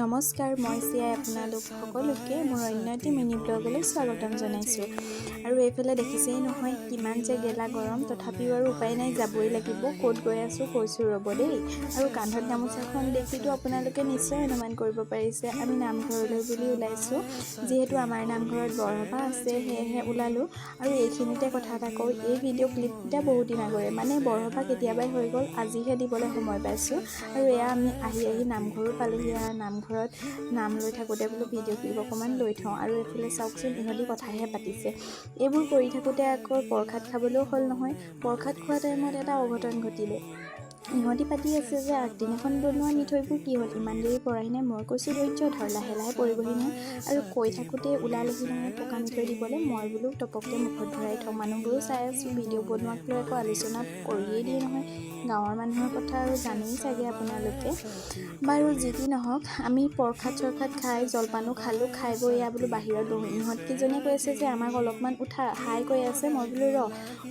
নমস্কাৰ মই চিয়াই আপোনালোক সকলোকে মোৰ অন্য এটি মিনি ব্লগলৈ স্বাগতম জনাইছোঁ। আৰু এইফালে দেখিছেই নহয় কিমান যে গেলা গৰম তথাপিও আৰু উপায় নাই যাবই লাগিব ক'ত গৈ আছোঁ কৈছোঁ ৰ'ব দেই। আৰু কান্ধত গামোচাখন দেখিতো আপোনালোকে নিশ্চয় অনুমান কৰিব পাৰিছে আমি নামঘৰলৈ বুলি ওলাইছোঁ। যিহেতু আমাৰ নামঘৰত বৰসভা আছে সেয়েহে ওলালোঁ। আৰু এইখিনিতে কথা এটা কওঁ এই ভিডিঅ' ক্লিপকেইটা বহুত দিন আগৰে মানে বৰসভা কেতিয়াবাই হৈ গ'ল আজিহে দিবলৈ সময় পাইছোঁ। আৰু এয়া আমি আহি আহি নামঘৰো পালোহি আৰু নামঘৰত নাম লৈ থাকোঁতে বোলো ভিডিঅ' ক্লিপ অকণমান লৈ থওঁ আৰু এইফালে চাওকচোন ইহঁতি কথাহে পাতিছে। এইবোৰ কৰি থাকোঁতে আকৌ প্ৰসাদ খাবলৈও হ'ল নহয়। প্ৰসাদ খোৱা টাইমত এটা অঘটন ঘটিলে। ইহঁতি পাতি আছে যে আগদিনাখন বনোৱা মিঠৈবোৰ কি হ'ল? ইমান দেৰি পৰাই নাই মই কৈছোঁ ধৈৰ্য ধৰ লাহে লাহে পৰিবহি নহয় আৰু কৈ থাকোঁতে ওলালেহি নহয় পকা মিঠৈ দিবলৈ মই বোলো টপককৈ মুখত ভৰাই থওঁ। মানুহবোৰো চাই আছোঁ ভিডিঅ' বনোৱাক লৈ আকৌ আলোচনা কৰিয়েই দিয়ে নহয়। গাঁৱৰ মানুহৰ কথা আৰু জানেই চাগে আপোনালোকে। বাৰু যি কি নহওক আমি প্ৰসাদ চৰসাদ খাই জলপানো খালোঁ খাই বৈ এয়া বোলো বাহিৰত বহোঁ। ইহঁতকেইজনীয়ে কৈ আছে যে আমাক অলপমান উঠা হাই কৈ আছে। মই বোলো ৰ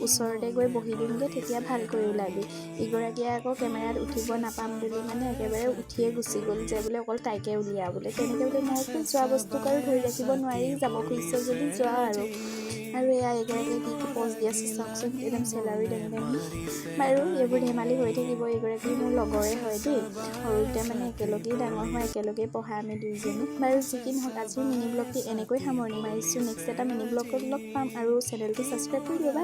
ওচৰতে গৈ বহি দিমগৈ তেতিয়া ভালকৈ ওলাবি। ইগৰাকীয়ে আকৌ কেমেৰাত উঠিব নাপাম বুলি মানে একেবাৰে উঠিয়ে গুচি গ'ল যে বোলে অকল তাইকে উলিয়া বোলে। তেনেকৈ বোলে মই যোৱা বস্তুক আৰু ধৰি ৰাখিব নোৱাৰি যাব খুজিছে যদি যোৱা আৰু। আৰু এয়া এগৰাকীয়ে কি কি প'জ দি আছে চাওকচোন একদম দাঙি দাঙি বাৰু এইবোৰ ধেমালি হৈ থাকিব এইগৰাকী মোৰ লগৰে হয় দেই। সৰুতে মানে একেলগেই ডাঙৰ হয় একেলগেই পঢ়া আমি দুইজনী। বাৰু যি কি নহওক আজিৰ মিনি ব্লগটি এনেকৈ সামৰণি মাৰিছোঁ। নেক্সট এটা মিনি ব্লগত লগ পাম আৰু চেনেলটো ছাবস্ক্ৰাইব কৰি দিবা।